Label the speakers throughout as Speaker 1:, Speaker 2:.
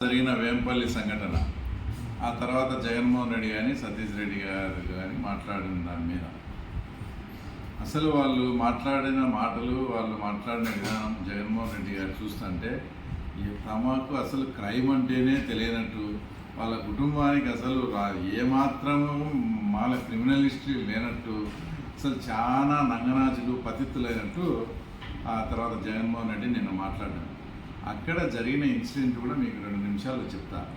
Speaker 1: జరిగిన వేంపల్లి సంఘటన. ఆ తర్వాత జగన్మోహన్ రెడ్డి కానీ సతీష్ రెడ్డి గారు కానీ మాట్లాడిన దాని మీద. అసలు వాళ్ళు మాట్లాడిన మాటలు వాళ్ళు మాట్లాడిన విధానం జగన్మోహన్ రెడ్డి గారు చూస్తుంటే ఈ తమకు అసలు క్రైమ్ అంటేనే తెలియనట్టు వాళ్ళ కుటుంబానికి అసలు రా- ఏమాత్రము వాళ్ళ క్రిమినల్ హిస్టరీ లేనట్టు అసలు చాలా నంగనాచులు పతిత్తులైనట్టు ఆ తర్వాత జగన్మోహన్ రెడ్డి నిన్న మాట్లాడాను అక్కడ జరిగిన ఇన్సిడెంట్ కూడా మీకు రెండు నిమిషాలు చెప్తాను.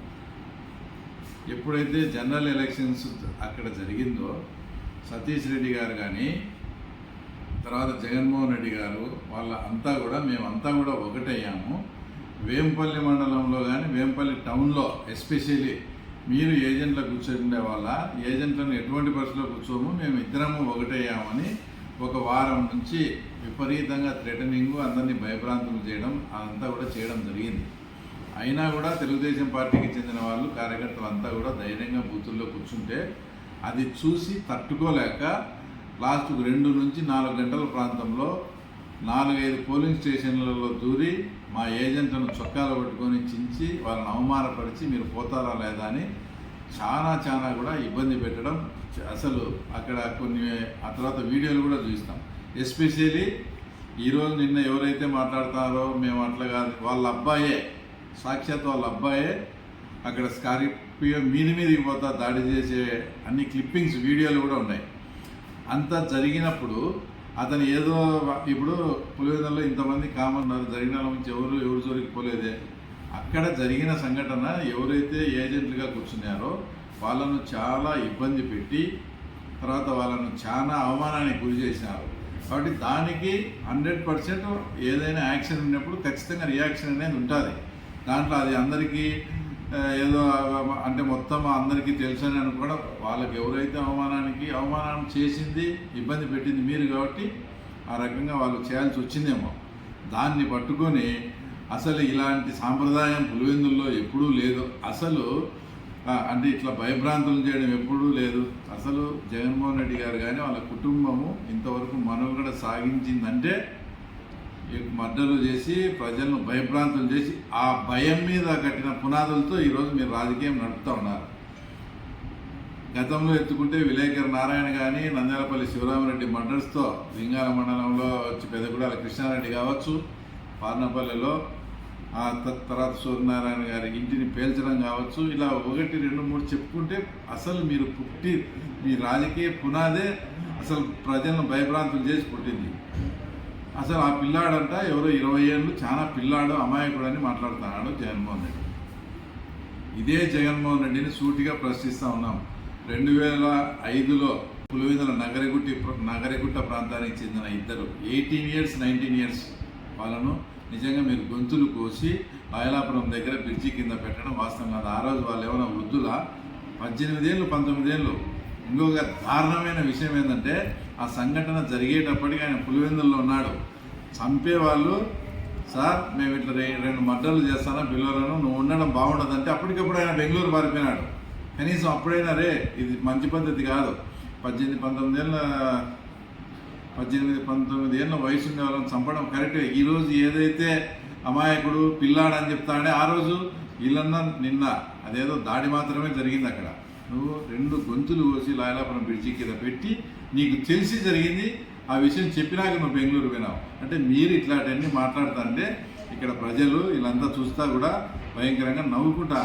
Speaker 1: ఎప్పుడైతే జనరల్ ఎలక్షన్స్ అక్కడ జరిగిందో సతీష్ రెడ్డి గారు కానీ తర్వాత జగన్మోహన్ రెడ్డి గారు వాళ్ళ అంతా కూడా మేమంతా కూడా ఒకటయ్యాము. వేంపల్లి మండలంలో కానీ వేంపల్లి టౌన్లో ఎస్పెషల్లీ మీరు ఏజెంట్ల కూర్చుండే వాళ్ళ ఏజెంట్లను ఎటువంటి పరిస్థితిలో కూర్చోము మేము ఇద్దరము ఒకటయ్యామని ఒక వారం నుంచి విపరీతంగా థ్రెటనింగ్ అందరినీ భయభ్రాంతులు చేయడం అదంతా కూడా చేయడం జరిగింది. అయినా కూడా తెలుగుదేశం పార్టీకి చెందిన వాళ్ళు కార్యకర్తలు అంతా కూడా ధైర్యంగా బూతుల్లో కూర్చుంటే అది చూసి తట్టుకోలేక లాస్ట్కు రెండు నుంచి నాలుగు గంటల ప్రాంతంలో నాలుగైదు పోలింగ్ స్టేషన్లలో దూరి మా ఏజెంట్లను చొక్కాలు పట్టుకొని చించి వాళ్ళని అవమానపరిచి మీరు పోతారా లేదా అని చాలా చాలా కూడా ఇబ్బంది పెట్టడం అసలు అక్కడ కొన్ని ఆ తర్వాత వీడియోలు కూడా చూస్తాం. ఎస్పెషల్లీ ఈరోజు నిన్న ఎవరైతే మాట్లాడతారో మేము అట్లా కాదు వాళ్ళ అబ్బాయే సాక్షాత్ వాళ్ళ అబ్బాయే అక్కడ స్కార్పియో మీది మీదకి పోతా దాడి చేసే అన్ని క్లిప్పింగ్స్ వీడియోలు కూడా ఉన్నాయి. అంత జరిగినప్పుడు అతను ఏదో ఇప్పుడు పులివెందులో ఇంతమంది కామన్నారు జరిగిన వాళ్ళ నుంచి ఎవరు ఎవరు జోలికి పోలేదే. అక్కడ జరిగిన సంఘటన ఎవరైతే ఏజెంట్లుగా కూర్చున్నారో వాళ్ళను చాలా ఇబ్బంది పెట్టి తర్వాత వాళ్ళను చాలా అవమానానికి గురి చేసినారు కాబట్టి దానికి హండ్రెడ్ పర్సెంట్ ఏదైనా యాక్షన్ ఉన్నప్పుడు ఖచ్చితంగా రియాక్షన్ అనేది ఉంటుంది. దాంట్లో అది అందరికీ ఏదో అంటే మొత్తం అందరికీ తెలుసు అని అనుకోవడం వాళ్ళకి ఎవరైతే అవమానానికి అవమానం చేసింది ఇబ్బంది పెట్టింది మీరు కాబట్టి ఆ రకంగా వాళ్ళు చేయాల్సి వచ్చిందేమో. దాన్ని పట్టుకొని అసలు ఇలాంటి సాంప్రదాయం పులివెందుల్లో ఎప్పుడూ లేదు. అసలు అంటే ఇట్లా భయభ్రాంతులు చేయడం ఎప్పుడూ లేదు. అసలు జగన్మోహన్ రెడ్డి గారు కానీ వాళ్ళ కుటుంబము ఇంతవరకు మనుగడ సాగించిందంటే ఈ మర్డర్లు చేసి ప్రజలను భయభ్రాంతులు చేసి ఆ భయం మీద కట్టిన పునాదులతో ఈరోజు మీరు రాజకీయం నడుపుతూ ఉన్నారు. గతంలో ఎత్తుకుంటే విలేకర్ నారాయణ కానీ నంద్యాలపల్లి శివరామరెడ్డి మర్డర్స్తో లింగాల మండలంలో వచ్చి పెద్దగూడాల కృష్ణారెడ్డి కావచ్చు పార్నపల్లిలో ఆ త- తర్వాత సూర్యనారాయణ గారి ఇంటిని పేల్చడం కావచ్చు ఇలా ఒకటి రెండు మూడు చెప్పుకుంటే అసలు మీరు పుట్టి మీ రాజకీయ పునాదే అసలు ప్రజలను భయభ్రాంతులు చేసి పుట్టింది. అసలు ఆ పిల్లాడంట ఎవరో ఇరవై ఏళ్ళు చాలా పిల్లాడు అమాయకుడు అని మాట్లాడుతున్నాడు జగన్మోహన్ రెడ్డి. ఇదే జగన్మోహన్ రెడ్డిని సూటిగా ప్రశ్నిస్తూ ఉన్నాం. రెండు వేల ఐదులో పులివెందుల నగరగుట్టి నగరగుట్ట ప్రాంతానికి చెందిన ఇద్దరు ఎయిటీన్ ఇయర్స్ నైన్టీన్ ఇయర్స్ వాళ్ళను నిజంగా మీరు గొంతులు కోసి లాయలాపురం దగ్గర బ్రిడ్జి కింద పెట్టడం వాస్తవం కాదు. ఆ రోజు వాళ్ళు ఏమైనా వృద్ధుల? పద్దెనిమిదేళ్ళు పంతొమ్మిదేళ్ళు పంతొమ్మిది ఏళ్ళు. ఇంకొక దారుణమైన విషయం ఏంటంటే ఆ సంఘటన జరిగేటప్పటికి ఆయన పులివెందుల్లో ఉన్నాడు. చంపే వాళ్ళు సార్ మేము ఇట్లా రెండు మర్డర్లు చేస్తానా పిల్లలను నువ్వు ఉండడం బాగుండదంటే అప్పటికప్పుడు ఆయన బెంగళూరు పారిపోయినాడు. కనీసం అప్పుడైనా రే ఇది మంచి పద్ధతి కాదు. పద్దెనిమిది పంతొమ్మిది ఏళ్ళ పద్దెనిమిది పంతొమ్మిది ఏళ్ళ వయసు ఉండే వాళ్ళని చంపడం కరెక్టే. ఈరోజు ఏదైతే అమాయకుడు పిల్లాడు అని చెప్తాడే ఆ రోజు వీళ్ళన్నా నిన్న అదేదో దాడి మాత్రమే జరిగింది అక్కడ. నువ్వు రెండు గొంతులు కోసి లాయలాపురం బ్రిడ్జి కింద పెట్టి నీకు తెలిసి జరిగింది ఆ విషయం చెప్పినాక నువ్వు బెంగళూరు పోయినావు. అంటే మీరు ఇట్లాంటివన్నీ మాట్లాడుతుంటే ఇక్కడ ప్రజలు వీళ్ళంతా చూస్తా కూడా భయంకరంగా నవ్వుకుంటా